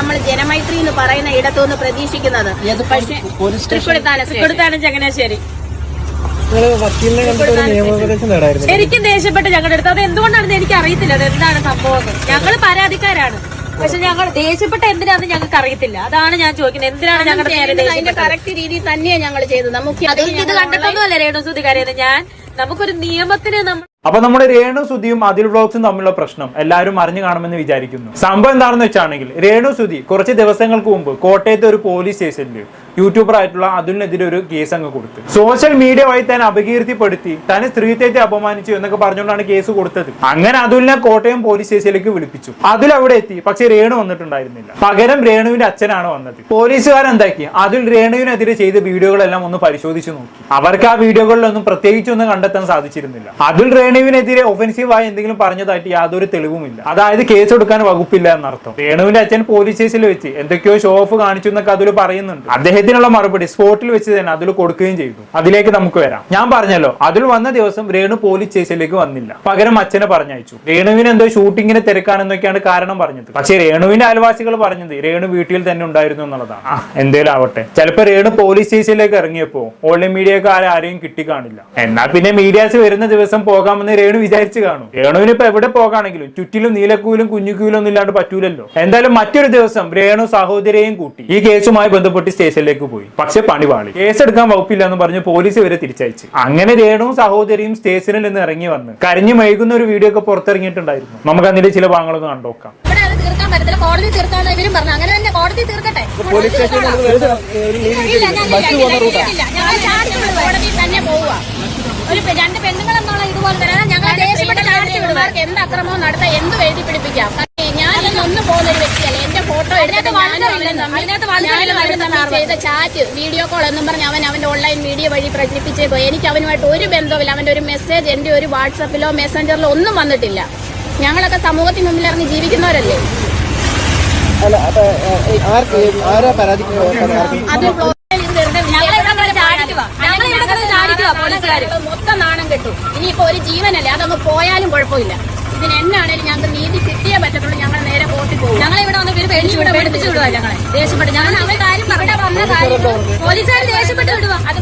നമ്മൾ ജനമൈത്രി എന്ന് പറയുന്ന ഇടത്തുനിന്ന് പ്രതീക്ഷിക്കുന്നത്. പക്ഷേ തൃക്കൊടിത്താനം ചങ്ങനാശ്ശേരി. ശരിക്കും ദേഷ്യപ്പെട്ട് ഞങ്ങളുടെ അടുത്ത്. അത് എന്തുകൊണ്ടാണെന്ന് എനിക്ക് അറിയത്തില്ല അത് എന്താണ് സംഭവം ഞങ്ങൾ പരാതിക്കാരാണ്. പക്ഷെ ഞങ്ങൾ ദേഷ്യപ്പെട്ട എന്തിനാന്ന് ഞങ്ങൾക്ക് അറിയത്തില്ല. അതാണ് ഞാൻ ചോദിക്കുന്നത്. എന്തിനാണ് ഞങ്ങളുടെ അതിന്റെ കറക്റ്റ് രീതിയിൽ തന്നെയാണ് ഞങ്ങൾ ചെയ്തത്. നമുക്ക് ഇത് കണ്ടിട്ടൊന്നുമല്ല രേണുസുതി കരയുന്നത് ഞാൻ നമുക്കൊരു നിയമത്തിന് നമ്മൾ അപ്പൊ നമ്മുടെ രേണു സുധിയും അതിൽ വ്ളോഗ്സും തമ്മിലുള്ള പ്രശ്നം എല്ലാവരും അറിഞ്ഞു കാണുമെന്ന് വിചാരിക്കുന്നു. സംഭവം എന്താണെന്ന് വെച്ചാണെങ്കിൽ രേണു സുധി കുറച്ച് ദിവസങ്ങൾക്ക് മുമ്പ് കോട്ടയത്തെ ഒരു പോലീസ് സ്റ്റേഷനിൽ യൂട്യൂബർ ആയിട്ടുള്ള അതിനെതിരെ ഒരു കേസ് അങ്ങ് കൊടുത്തു. സോഷ്യൽ മീഡിയ വഴി തന്നെ അപകീർത്തിപ്പെടുത്തി തന്നെ സ്ത്രീത്വത്തെ അപമാനിച്ചു എന്നൊക്കെ പറഞ്ഞുകൊണ്ടാണ് കേസ് കൊടുത്തത്. അങ്ങനെ അതുലിനെ കോട്ടയം പോലീസ് സ്റ്റേഷനിലേക്ക് വിളിപ്പിച്ചു. അതിൽ അവിടെ എത്തി. പക്ഷെ രേണു വന്നിട്ടുണ്ടായിരുന്നില്ല. പകരം രേണുവിന്റെ അച്ഛനാണ് വന്നത്. പോലീസുകാർ എന്താക്കി? അതിൽ രേണുവിനെതിരെ ചെയ്ത വീഡിയോകളെല്ലാം ഒന്ന് പരിശോധിച്ചു നോക്കി. അവർക്ക് ആ വീഡിയോകളിലൊന്നും പ്രത്യേകിച്ചൊന്നും കണ്ടെത്താൻ സാധിച്ചിരുന്നില്ല. അതിൽ രേണുവിനെതിരെ ഒഫൻസീവായി എന്തെങ്കിലും പറഞ്ഞതായിട്ട് യാതൊരു തെളിവുമില്ല. അതായത് കേസ് കൊടുക്കാൻ വകുപ്പില്ല എന്നർത്ഥം. രേണുവിന്റെ അച്ഛൻ പോലീസ് സ്റ്റേഷനിൽ വെച്ച് എന്തൊക്കെയോ ഷോ ഓഫ് കാണിച്ചു എന്നൊക്കെ അതിൽ പറയുന്നുണ്ട്. അദ്ദേഹത്തിനുള്ള മറുപടി സ്പോട്ടിൽ വെച്ച് തന്നെ അതിൽ കൊടുക്കുകയും ചെയ്തു. അതിലേക്ക് നമുക്ക് വരാം. ഞാൻ പറഞ്ഞല്ലോ അതിൽ വന്ന ദിവസം രേണു പോലീസ് സ്റ്റേഷനിലേക്ക് വന്നില്ല. പകരം അച്ഛനെ പറഞ്ഞയച്ചു. രേണുവിന് എന്തോ ഷൂട്ടിങ്ങിന് തിരക്കാണെന്നൊക്കെയാണ് കാരണം പറഞ്ഞത്. പക്ഷേ രേണുവിന്റെ അയൽവാസികൾ പറഞ്ഞത് രേണു വീട്ടിൽ തന്നെ ഉണ്ടായിരുന്നു എന്നുള്ളതാണ്. എന്തേലും ആവട്ടെ. ചിലപ്പോ രേണു പോലീസ് സ്റ്റേഷനിലേക്ക് ഇറങ്ങിയപ്പോ ഓൺലൈൻ മീഡിയക്കാരെ ആരെയും കിട്ടി കാണില്ല എന്നാൽ പിന്നെ മീഡിയാസ് വരുന്ന ദിവസം പോകാമെന്ന് രേണു വിചാരിച്ചു കാണും. രേണുവിന് ഇപ്പൊ എവിടെ പോകാണെങ്കിലും ചുറ്റിലും നീലക്കൂലും കുഞ്ഞുക്കൂലും ഒന്നും ഇല്ലാണ്ട് പറ്റൂലല്ലോ. എന്തായാലും മറ്റൊരു ദിവസം രേണു സഹോദരിയെയും കൂട്ടി ഈ കേസുമായി ബന്ധപ്പെട്ട് സ്റ്റേഷനിലേക്ക് പോയി. പക്ഷെ പണി പാളി. കേസ് എടുക്കാൻ വകുപ്പില്ല എന്ന് പറഞ്ഞ് പോലീസ് വരെ തിരിച്ചയച്ചു. അങ്ങനെ രേണുവും സഹോദരിയും സ്റ്റേഷനിൽ നിന്ന് ഇറങ്ങി വന്ന് കരഞ്ഞു മയക്കുന്ന ഒരു വീഡിയോ ഒക്കെ പുറത്തിറങ്ങിയിട്ടുണ്ടായിരുന്നു. നമുക്ക് അതിന്റെ ചില ഭാഗങ്ങളൊക്കെ അത് തീർക്കാൻ പറ്റത്തില്ല. കോടതി തീർക്കാന്ന് ഇവരും പറഞ്ഞു. അങ്ങനെ തന്നെ കോടതി തീർക്കട്ടെ. കോടതി തന്നെ പോവുക ഒരു രണ്ട് പെണ്ണുങ്ങൾ എന്നുള്ള ഇതുപോലെ തന്നെ ഞങ്ങൾ ദേശപ്പെട്ട ചാടിച്ചുവിടുമാർക്ക് എന്ത് അക്രമവും നടത്താൻ എന്ത് എഴുതി പിടിപ്പിക്കാം? ഇന്നൊന്നും പോകുന്ന ഒരു വ്യക്തിയല്ല എന്റെ ഫോട്ടോ ചെയ്ത ചാറ്റ് വീഡിയോ കോൾ എന്നും പറഞ്ഞ് അവൻ അവന്റെ ഓൺലൈൻ മീഡിയ വഴി പ്രചരിപ്പിച്ചേക്കോ എനിക്ക് അവനുമായിട്ട് ഒരു ബന്ധമില്ല അവന്റെ ഒരു മെസ്സേജ് എന്റെ ഒരു വാട്സപ്പിലോ മെസ്സഞ്ചറിലോ ഒന്നും വന്നിട്ടില്ല. ഞങ്ങളൊക്കെ സമൂഹത്തിന് മുമ്പിൽ ഇറങ്ങി ജീവിക്കുന്നവരല്ലേ. മൊത്തം നാണം കെട്ടു. ഇനിയിപ്പോ ഒരു ജീവനല്ലേ? അതങ്ങ് പോയാലും കുഴപ്പമില്ല. ഇതിന് എന്നാണേലും ഞങ്ങൾക്ക് നീതി കിട്ടിയേ പറ്റത്തുള്ളൂ. ഞങ്ങൾ നേരെ കോർട്ടിൽ പോകും. ഞങ്ങളെ ഇവിടെ വന്ന് ഇവർ പേടിച്ചു ഇവിടെ പേടിപ്പിച്ചു വിടുക ഞങ്ങളെ? ദേഷ്യപ്പെട്ട് ഞങ്ങൾ അവരുടെ കാര്യം ഇവിടെ വന്ന കാര്യം പോലീസുകാർ ദേഷ്യപ്പെട്ട് വിടുക അത്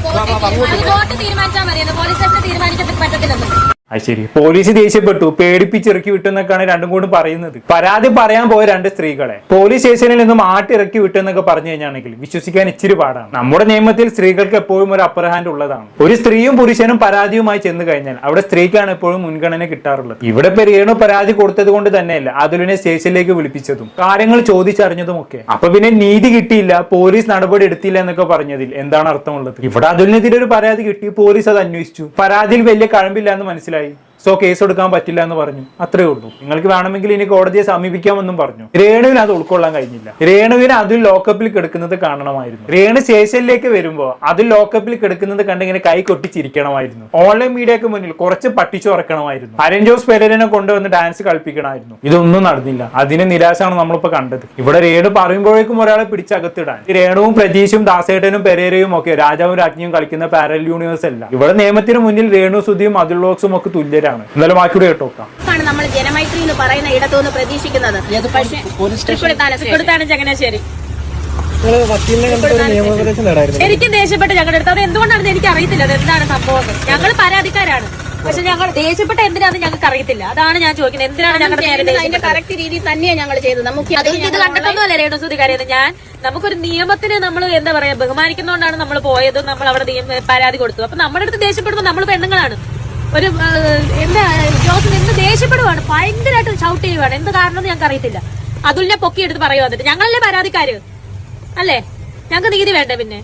കോർട്ട് തീരുമാനിച്ചാൽ മതിയെന്ന് പോലീസ് സ്റ്റേഷന് തീരുമാനിക്കാൻ പറ്റത്തില്ലെന്ന്. അത് ശരി. പോലീസ് ദേഷ്യപ്പെട്ടു. പേടിപ്പിച്ചിറക്കി വിട്ടു എന്നൊക്കെയാണ് രണ്ടും കൂടി പറയുന്നത്. പരാതി പറയാൻ പോയ രണ്ട് സ്ത്രീകളെ പോലീസ് സ്റ്റേഷനിൽ നിന്നും ആട്ടിറക്കി വിട്ടു എന്നൊക്കെ പറഞ്ഞു കഴിഞ്ഞാണെങ്കിൽ വിശ്വസിക്കാൻ ഇച്ചിരി പാടാണ്. നമ്മുടെ നിയമത്തിൽ സ്ത്രീകൾക്ക് എപ്പോഴും ഒരു അപ്പർ ഹാൻഡ് ഉള്ളതാണ്. ഒരു സ്ത്രീയും പുരുഷനും പരാതിയുമായി ചെന്ന് കഴിഞ്ഞാൽ അവിടെ സ്ത്രീക്കാണ് എപ്പോഴും മുൻഗണന കിട്ടാറുള്ളത്. ഇവിടെ പെരിയണു പരാതി കൊടുത്തത് കൊണ്ട് തന്നെയല്ല അതുലിനെ സ്റ്റേഷനിലേക്ക് വിളിപ്പിച്ചതും കാര്യങ്ങൾ ചോദിച്ചറിഞ്ഞതും ഒക്കെ അപ്പൊ പിന്നെ നീതി കിട്ടിയില്ല പോലീസ് നടപടി എടുത്തില്ല എന്നൊക്കെ പറഞ്ഞതിൽ എന്താണ് അർത്ഥമുള്ളത്? ഇവിടെ അതുലിനെതിരെ ഒരു പരാതി കിട്ടി പോലീസ് അത് അന്വേഷിച്ചു. പരാതിയിൽ വലിയ കഴമ്പില്ല എന്ന് മനസ്സിലായി. Bye. സോ കേസ് എടുക്കാൻ പറ്റില്ല എന്ന് പറഞ്ഞു. അത്രേ ഉള്ളൂ. നിങ്ങൾക്ക് വേണമെങ്കിൽ ഇനി കോടതിയെ സമീപിക്കാമെന്നും പറഞ്ഞു. രേണുവിന് അത് ഉൾക്കൊള്ളാൻ കഴിഞ്ഞില്ല. രേണുവിന് അതിൽ ലോക്കപ്പിൽ കിടക്കുന്നത് കാണണമായിരുന്നു. രേണു സ്റ്റേഷനിലേക്ക് വരുമ്പോൾ അതിൽ ലോക്കപ്പിൽ കിടക്കുന്നത് കണ്ട് ഇങ്ങനെ കൈ കൊട്ടിച്ചിരിക്കണമായിരുന്നു. ഓൺലൈൻ മീഡിയക്ക് മുന്നിൽ കുറച്ച് പട്ടിച്ചുറക്കണമായിരുന്നു അരൻ ജോസ് പെരേരനെ കൊണ്ടുവന്ന് ഡാൻസ് കളിപ്പിക്കണമായിരുന്നു. ഇതൊന്നും നടന്നില്ല. അതിന് നിരാശയാണ് നമ്മളിപ്പോ കണ്ടത്. ഇവിടെ രേണു പറയുമ്പോഴേക്കും ഒരാളെ പിടിച്ചകത്തിടാൻ. രേണുവും പ്രജീഷും ദാസേട്ടനും പെരേരയും ഒക്കെ രാജാവും രാജ്ഞിയും കളിക്കുന്ന പാരൽ യൂണിവേഴ്സ് അല്ല. ഇവിടെ നിയമത്തിന് മുന്നിൽ രേണു സുധിയും അതിലോക്സും ഒക്കെ തുല്യരാണ് എന്നാലും ബാക്കിയുടെ കേട്ടോ ആണ് നമ്മൾ ജനമൈത്രി എന്ന് പറയുന്ന ഇടത്തുനിന്ന് പ്രതീക്ഷിക്കുന്നത്. പക്ഷേ ചങ്ങനാശ്ശേരി. ദേഷ്യപ്പെട്ട് ഞങ്ങളുടെ അടുത്ത്. അത് എന്തുകൊണ്ടാണെന്ന് എനിക്ക് അറിയത്തില്ല അത് എന്താണ് സംഭവം ഞങ്ങൾ പരാതിക്കാരാണ്. പക്ഷെ ഞങ്ങൾ ദേഷ്യപ്പെട്ട എന്തിനാന്ന് ഞങ്ങൾക്ക് അറിയത്തില്ല. അതാണ് ഞാൻ ചോദിക്കുന്നത്. എന്തിനാണ് ഞങ്ങളുടെ അതിന്റെ? കറക്റ്റ് രീതിയിൽ തന്നെയാണ് ഞങ്ങൾ ചെയ്തത്. നമുക്ക് ഇത് കണ്ടിട്ടൊന്നുമല്ല രേണുസുതി കാര്യം. ഞാൻ നമുക്കൊരു നിയമത്തിന് നമ്മൾ എന്താ പറയാ ബഹുമാനിക്കുന്നതുകൊണ്ടാണ് നമ്മൾ പോയത്. നമ്മൾ അവിടെ നിയമ- പരാതി കൊടുത്തു. അപ്പൊ നമ്മുടെ അടുത്ത് ദേഷ്യപ്പെടുമ്പോൾ നമ്മൾ പെണ്ണുങ്ങളാണ്. ഒരു എന്താ ജോസ് എന്ത് ദേഷ്യപ്പെടുവാണ്? ഭയങ്കരമായിട്ട് ഷൗട്ട് ചെയ്യുവാണ്. എന്ത് കാരണം ഞങ്ങൾക്ക് അറിയത്തില്ല. അതുലിനെ പൊക്കി എടുത്ത് പറയുക എന്നിട്ട്. ഞങ്ങളല്ലേ പരാതിക്കാര്? അല്ലേ? ഞങ്ങൾക്ക് നീതി വേണ്ടേ പിന്നെ?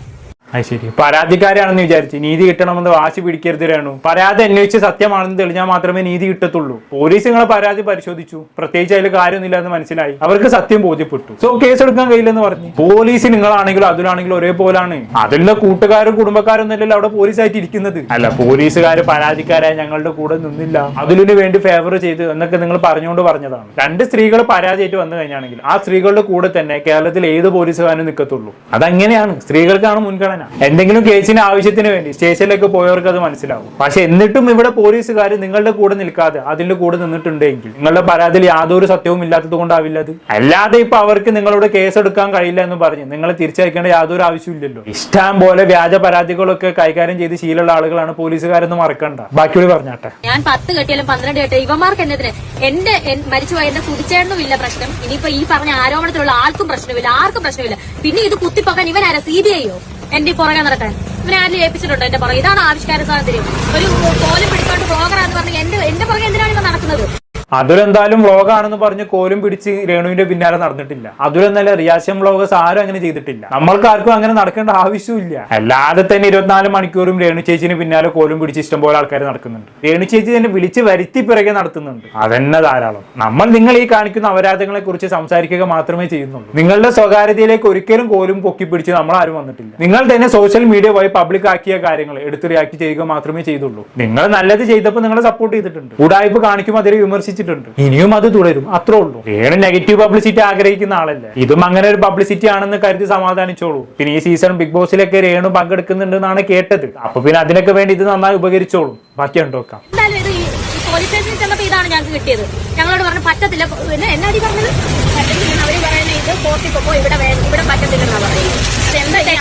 അത് ശരി. പരാതിക്കാരാണെന്ന് വിചാരിച്ച് നീതി കിട്ടണമെന്ന് വാശി പിടിക്കരുത് രേണു. പരാതി അന്വേഷിച്ച് സത്യമാണെന്ന് തെളിഞ്ഞാൽ മാത്രമേ നീതി കിട്ടത്തുള്ളൂ. പോലീസ് നിങ്ങളെ പരാതി പരിശോധിച്ചു. പ്രത്യേകിച്ച് അതിൽ കാര്യമൊന്നുമില്ല എന്ന് മനസ്സിലായി. അവർക്ക് സത്യം ബോധ്യപ്പെട്ടു. സോ കേസ് എടുക്കാൻ കഴിയില്ലെന്ന് പറഞ്ഞു. പോലീസ് നിങ്ങളാണെങ്കിലും അതിലാണെങ്കിലും ഒരേപോലാണ്. അതിലുള്ള കൂട്ടുകാരും കുടുംബക്കാരും അല്ലല്ലോ അവിടെ പോലീസായിട്ട് ഇരിക്കുന്നത്. അല്ല പോലീസുകാർ പരാതിക്കാരായ ഞങ്ങളുടെ കൂടെ നിന്നില്ല. അതിലിന് വേണ്ടി ഫേവർ ചെയ്ത് എന്നൊക്കെ നിങ്ങൾ പറഞ്ഞുകൊണ്ട് പറഞ്ഞതാണ്. രണ്ട് സ്ത്രീകൾ പരാതിയായിട്ട് വന്നു കഴിഞ്ഞാണെങ്കിൽ ആ സ്ത്രീകളുടെ കൂടെ തന്നെ കേരളത്തിൽ ഏത് പോലീസുകാരും നിൽക്കത്തുള്ളൂ. അതങ്ങനെയാണ്. സ്ത്രീകൾക്കാണ് മുൻഗണന. പറയാനാ എന്തെങ്കിലും കേസിന് ആവശ്യത്തിന് വേണ്ടി സ്റ്റേഷനിലേക്ക് പോയവർക്ക് അത് മനസ്സിലാവും. പക്ഷെ എന്നിട്ടും ഇവിടെ പോലീസുകാർ നിങ്ങളുടെ കൂടെ നിൽക്കാതെ അതിന്റെ കൂടെ നിന്നിട്ടുണ്ടെങ്കിൽ നിങ്ങളുടെ പരാതിയിൽ യാതൊരു സത്യവും ഇല്ലാത്തത് കൊണ്ടാവില്ല അത്? അല്ലാതെ ഇപ്പൊ അവർക്ക് നിങ്ങളോട് കേസ് എടുക്കാൻ കഴിയില്ല എന്ന് പറഞ്ഞ് നിങ്ങളെ തിരിച്ചയക്കേണ്ട യാതൊരു ആവശ്യമില്ലല്ലോ ഇഷ്ടം പോലെ വ്യാജ പരാതികളൊക്കെ കൈകാര്യം ചെയ്ത് ശീലമുള്ള ആളുകളാണ് പോലീസുകാരെന്ന് മറക്കണ്ട. ബാക്കിയോട് പറഞ്ഞാട്ടെ. ഞാൻ പത്ത് കെട്ടിയാലും പന്ത്രണ്ട് കെട്ടിയ ഇവന്മാർക്ക് എന്നതിന് എന്റെ മരിച്ചു എന്റെ സുതിച്ചേട്ടനും ഇല്ല പ്രശ്നം. ഇനിയിപ്പോ ഈ പറഞ്ഞ ആരോപണത്തിലുള്ള ആൾക്കും പ്രശ്നമില്ല ആർക്കും പ്രശ്നമില്ല. പിന്നെ ഇത് കുത്തിപ്പൊക്കാൻ ഇവനാരാ? C B ഐയോ? എന്റെ പുറകെ നടക്കാൻ ഇവനെ ആരും ഏൽപ്പിച്ചിട്ടുണ്ടോ എന്റെ പുറകെ? ഇതാണ് ആവിഷ്കാര സ്വാതന്ത്ര്യം. ഒരു കോലും പിടിച്ചോണ്ട് ബ്ലോഗറാന്ന് പറഞ്ഞ് എന്റെ എന്റെ പുറകെ എന്തിനാണ് ഇവ നടക്കുന്നത്? അതിലെന്തായാലും വ്ളോഗാണെന്ന് പറഞ്ഞ് കോലും പിടിച്ച് രേണുവിന്റെ പിന്നാലെ നടന്നിട്ടില്ല. അതുരെന്നല്ല റിയാക്ഷൻ വ്ളോഗേഴ്സ് ആരും അങ്ങനെ ചെയ്തിട്ടില്ല. നമ്മൾക്ക് ആർക്കും അങ്ങനെ നടക്കേണ്ട ആവശ്യമില്ല അല്ലാതെ തന്നെ ഇരുപത്തിനാല് മണിക്കൂറും രേണു ചേച്ചിന് പിന്നാലെ കോലും പിടിച്ച് ഇഷ്ടംപോലെ ആൾക്കാർ നടക്കുന്നുണ്ട്. രേണു ചേച്ചി തന്നെ വിളിച്ച് വരുത്തി പിറകെ നടത്തുന്നുണ്ട്. അതന്നെ ധാരാളം. നമ്മൾ നിങ്ങൾ ഈ കാണിക്കുന്ന അപരാധങ്ങളെ കുറിച്ച് സംസാരിക്കുക മാത്രമേ ചെയ്യുന്നുള്ളൂ. നിങ്ങളുടെ സ്വകാര്യതയിലേക്ക് ഒരിക്കലും കോലും പൊക്കി പിടിച്ച് നമ്മൾ ആരും വന്നിട്ടില്ല. നിങ്ങൾ തന്നെ സോഷ്യൽ മീഡിയ വഴി പബ്ലിക് ആക്കിയ കാര്യങ്ങൾ എടുത്ത് റിയാക്ട് ചെയ്യുക മാത്രമേ ചെയ്തുള്ളൂ. നിങ്ങൾ നല്ലത് ചെയ്തപ്പോൾ നിങ്ങളെ സപ്പോർട്ട് ചെയ്തിട്ടുണ്ട്. ഉടായ്പ കാണിക്കും അതിനെ വിമർശിച്ചിട്ടുണ്ട് ഇനിയും അത് തുടരും. അത്രേ ഉള്ളൂ. രേണു നെഗറ്റീവ് പബ്ലിസിറ്റി ആഗ്രഹിക്കുന്ന ആളല്ലേ? ഇതും അങ്ങനെ ഒരു പബ്ലിസിറ്റി ആണെന്ന് കരുതി സമാധാനിച്ചോളൂ. പിന്നെ ഈ സീസൺ ബിഗ് ബോസിലൊക്കെ രേണു പങ്കെടുക്കുന്നുണ്ട് എന്നാണ് കേട്ടത്. അപ്പൊ പിന്നെ അതിനൊക്കെ വേണ്ടി ഇത് നന്നായി ഉപകരിച്ചോളൂ. ബാക്കി ഉണ്ടോക്കാം പോലീസ് സ്റ്റേഷനിൽ ഇതാണ് ഞങ്ങൾക്ക് കിട്ടിയത്. ഞങ്ങളോട് പറഞ്ഞു പറ്റത്തില്ല. പിന്നെ എന്നാ അടി പറഞ്ഞത്? പറ്റത്തില്ലെന്ന് അവർ പറയുന്നത് ഇത് കോർട്ടിൽ പോക്കോ ഇവിടെ ഇവിടെ പറ്റത്തില്ലെന്നാ പറയുന്നത് അതെന്താ ഇനി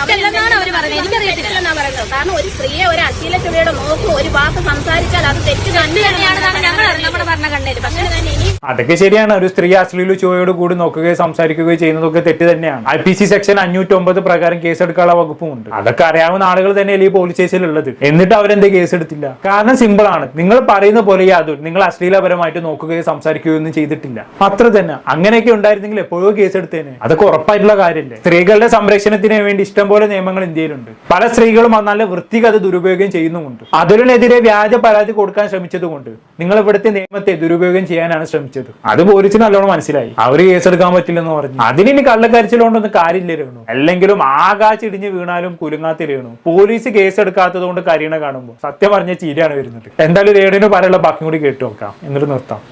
അവർ പറയുന്നത്. എനിക്കറിയത്തില്ല. തെറ്റല്ലെന്നാ പറയുന്നത്. കാരണം ഒരു സ്ത്രീയെ ഒരു അശ്ലീല ചുവയുടെ നോക്കും ഒരു വാക്ക് സംസാരിച്ചാൽ അത് തെറ്റ് തന്നെയാണെന്നാണ് ഞങ്ങൾ നമ്മുടെ ഭരണഘടനയിൽ പക്ഷെ തന്നെ ഇനി അതൊക്കെ ശരിയാണ്. ഒരു സ്ത്രീ അശ്ലീല ചുവയോട് കൂടി നോക്കുകയും സംസാരിക്കുകയും ചെയ്യുന്നതൊക്കെ തെറ്റ് തന്നെയാണ്. ഐ പി സി സെക്ഷൻ അഞ്ഞൂറ്റി ഒമ്പത് പ്രകാരം കേസെടുക്കാനുള്ള വകുപ്പുമുണ്ട്. അതൊക്കെ അറിയാവുന്ന ആളുകൾ തന്നെയല്ലേ ഈ പോലീസ് സ്റ്റേഷനിൽ ഉള്ളത്? എന്നിട്ട് അവരെന്ത് കേസെടുത്തില്ല? കാരണം സിമ്പിൾ ആണ്. നിങ്ങൾ പറയുന്ന പോലെ യാതൊരു നിങ്ങൾ അശ്ലീലപരമായിട്ട് നോക്കുകയോ സംസാരിക്കുകയോ ഒന്നും ചെയ്തിട്ടില്ല. അത്ര തന്നെ. അങ്ങനെയൊക്കെ ഉണ്ടായിരുന്നെങ്കിൽ എപ്പോഴോ കേസ് എടുത്തേനെ. അതൊക്കെ ഉറപ്പായിട്ടുള്ള കാര്യമല്ലേ സ്ത്രീകളുടെ സംരക്ഷണത്തിന് വേണ്ടി ഇഷ്ടംപോലെ നിയമങ്ങൾ ഇന്ത്യയിലുണ്ട്. പല സ്ത്രീകളും നല്ല വൃത്തിക്ക് അത് ദുരുപയോഗം ചെയ്യുന്നുമുണ്ട്. അതിനെതിരെ വ്യാജ പരാതി കൊടുക്കാൻ ശ്രമിച്ചതുകൊണ്ട് നിങ്ങൾ ഇവിടുത്തെ നിയമത്തെ ദുരുപയോഗം ചെയ്യാനാണ് ശ്രമിച്ചത്. അത് പോലീസിന് നല്ലോണം മനസ്സിലായി. അവർ കേസെടുക്കാൻ പറ്റില്ലെന്ന് പറഞ്ഞു. അതിന് ഇനി കള്ളക്കരച്ചിലുകൊണ്ടൊന്നും കാര്യമില്ല രേണു. അല്ലെങ്കിലും ആകാശിടിഞ്ഞ് വീണാലും കുലുങ്ങാത്തി രേണു. പോലീസ് കേസെടുക്കാത്തത് കൊണ്ട് കരീണ കാണുമ്പോൾ സത്യം പറഞ്ഞ ചീരയാണ് വരുന്നത്. എന്തായാലും രേണുവിന് പറയാനുള്ള ബാക്കി കൂടി കേട്ടു നോക്കാം. എന്നിട്ട് നിർത്താം.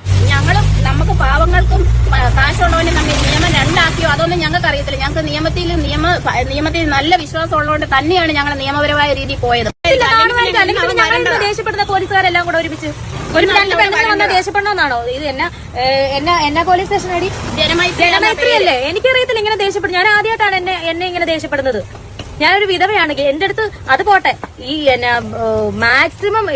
നമുക്ക് പാവങ്ങൾക്കും കാശുള്ളവനെ നമ്മൾ നിയമം രണ്ടാക്കിയോ? അതൊന്നും ഞങ്ങൾക്ക് അറിയത്തില്ല ഞങ്ങൾക്ക് നിയമത്തിൽ നിയമ നിയമത്തിൽ നല്ല വിശ്വാസം ഉള്ളതുകൊണ്ട് തന്നെയാണ് ഞങ്ങൾ നിയമപരമായ രീതിയിൽ പോയത്. ദേഷ്യപ്പെടുന്ന പോലീസുകാരെല്ലാം കൂടെ ഒരുമിച്ച്. ഒരു രണ്ട് പെണ്ണുങ്ങൾ വന്നാൽ ദേഷ്യപ്പെടണമെന്നാണോ ഇത് എന്നെ എന്നെ എന്നെ പോലീസ് സ്റ്റേഷൻ അടി ജനമൈത്രി അല്ലേ എനിക്കറിയത്തില്ല ഇങ്ങനെ ദേഷ്യപ്പെടും ഞാൻ ആദ്യമായിട്ടാണ് എന്നെ എന്നെ ഇങ്ങനെ ദേഷ്യപ്പെടുന്നത്. ഞാനൊരു വിധവയാണ്. എന്റെ അടുത്ത് അത് പോട്ടെ. ഈ എന്നാ മാക്സിമം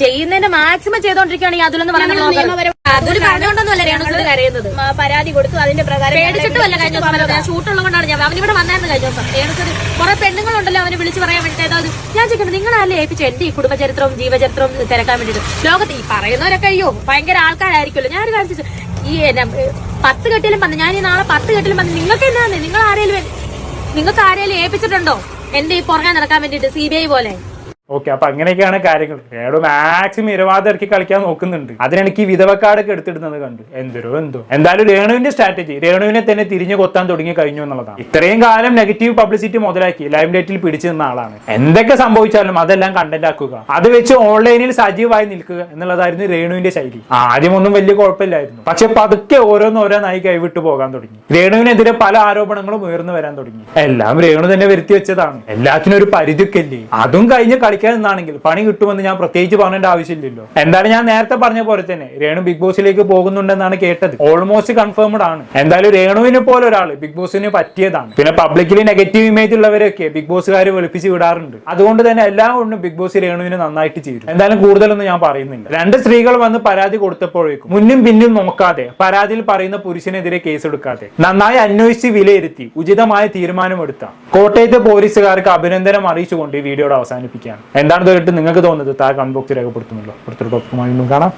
ചെയ്യുന്നതിന്റെ മാക്സിമം ചെയ്തോണ്ടിരിക്കുകയാണെങ്കിൽ അതിലൊന്ന് നിയമപരം- അതൊരു പറഞ്ഞുകൊണ്ടൊന്നുമല്ല രേണുസുതി കരയുന്നത്. പരാതി കൊടുത്തു. അതിന്റെ പ്രകാരം പേടിച്ചിട്ടുമല്ല കഴിഞ്ഞ ദിവസം വന്നതാ. ഞാൻ അവൻ ഇവിടെ വന്നായിരുന്നു കഴിഞ്ഞ ദിവസം. രേണുസുതി കുറെ പെണ്ണുങ്ങളുണ്ടല്ലോ അവനെ വിളിച്ച് പറയാൻ വേണ്ടിട്ട് ഏതായത് ഞാൻ ചോദിക്കുന്നത് നിങ്ങളല്ലേ ഏൽപ്പിച്ചു എന്റെ ഈ കുടുംബചരിത്രവും ജീവചരിത്രവും തിരക്കാൻ വേണ്ടിട്ട് ലോകത്ത് ഈ പറയുന്നവരൊക്കെ അയ്യോ ഭയങ്കര ആൾക്കാരായിരിക്കുമല്ലോ. ഞാനൊരു കാര്യം ഈ പത്ത് കെട്ടിലും വന്ന് ഞാൻ ഈ നാളെ പത്ത് കെട്ടിലും വന്ന് നിങ്ങൾക്ക് എന്നാന്ന് നിങ്ങൾ ആരെങ്കിലും നിങ്ങൾക്ക് ആരെങ്കിലും ഏൽപ്പിച്ചിട്ടുണ്ടോ? എന്റെ ഈ പുറകെ നടക്കാൻ വേണ്ടിട്ട് സി ബി ഐ പോലെ? ഓക്കെ അപ്പൊ അങ്ങനെയൊക്കെയാണ് കാര്യങ്ങൾ. ഏടോ മാക്സിമം ഇരവാദം ഇറക്കി കളിക്കാൻ നോക്കുന്നുണ്ട്. അതിനെനിക്ക് വിധവക്കാടൊക്കെ എടുത്തിടുന്നത് കണ്ടു. എന്തോ എന്തോ. എന്തായാലും രേണുവിന്റെ സ്ട്രാറ്റജി രേണുവിനെ തന്നെ തിരിഞ്ഞു കൊത്താൻ തുടങ്ങി കഴിഞ്ഞു എന്നുള്ളതാണ്. ഇത്രയും കാലം നെഗറ്റീവ് പബ്ലിസിറ്റി മുതലാക്കി ലൈം ലൈറ്റിൽ പിടിച്ചു നിന്ന ആളാണ്. എന്തൊക്കെ സംഭവിച്ചാലും അതെല്ലാം കണ്ടന്റ് ആക്കുക. അത് വെച്ച് ഓൺലൈനിൽ സജീവമായി നിൽക്കുക എന്നുള്ളതായിരുന്നു രേണുവിന്റെ ശൈലി. ആദ്യമൊന്നും വലിയ കുഴപ്പമില്ലായിരുന്നു. പക്ഷെ പതുക്കെ ഓരോന്നോരോന്നായി കൈവിട്ടു പോകാൻ തുടങ്ങി. രേണുവിനെതിരെ പല ആരോപണങ്ങളും ഉയർന്നു വരാൻ തുടങ്ങി. എല്ലാം രേണു തന്നെ വരുത്തി വെച്ചതാണ്. എല്ലാത്തിനും ഒരു പരിധിക്കല്ലേ അതും കഴിഞ്ഞ് കളിക്കാൻ നിന്നാണെങ്കിൽ പണി കിട്ടുമെന്ന് ഞാൻ പ്രത്യേകിച്ച് പറഞ്ഞേണ്ട ആവശ്യമില്ലല്ലോ. എന്തായാലും ഞാൻ നേരത്തെ പറഞ്ഞ പോലെ തന്നെ രേണു ബിഗ് ബോസിലേക്ക് പോകുന്നുണ്ടെന്നാണ് കേട്ടത്. ഓൾമോസ്റ്റ് കൺഫേംഡ് ആണ്. എന്തായാലും രേണുവിനെ പോലെ ഒരാൾ ബിഗ് ബോസിന് പറ്റിയതാണ്. പിന്നെ പബ്ലിക്കലി നെഗറ്റീവ് ഇമേജ് ഉള്ളവരൊക്കെ ബിഗ് ബോസുകാർ വെളുപ്പിച്ച് വിടാറുണ്ട്. അതുകൊണ്ട് തന്നെ എല്ലാം കൊണ്ടും ബിഗ് ബോസ് രേണുവിന് നന്നായിട്ട് ചെയ്തു. എന്തായാലും കൂടുതലൊന്നും ഞാൻ പറയുന്നില്ല. രണ്ട് സ്ത്രീകൾ വന്ന് പരാതി കൊടുത്തപ്പോഴേക്കും മുന്നും പിന്നും നോക്കാതെ പരാതിയിൽ പറയുന്ന പുരുഷനെതിരെ കേസെടുക്കാതെ നന്നായി അന്വേഷിച്ച് വിലയിരുത്തി ഉചിതമായ തീരുമാനമെടുത്ത കോട്ടയത്തെ പോലീസുകാർക്ക് അഭിനന്ദനം അറിയിച്ചുകൊണ്ട് ഈ വീഡിയോ അവസാനിപ്പിക്കുകയാണ്. എന്താണ് കേട്ട് നിങ്ങൾക്ക് തോന്നുന്നത്? താഴെ കമന്റ് ബോക്സിൽ രേഖപ്പെടുത്തുന്നുള്ളൂ അടുത്തൊരു ടോപ്പിക്കുമായി കാണാം.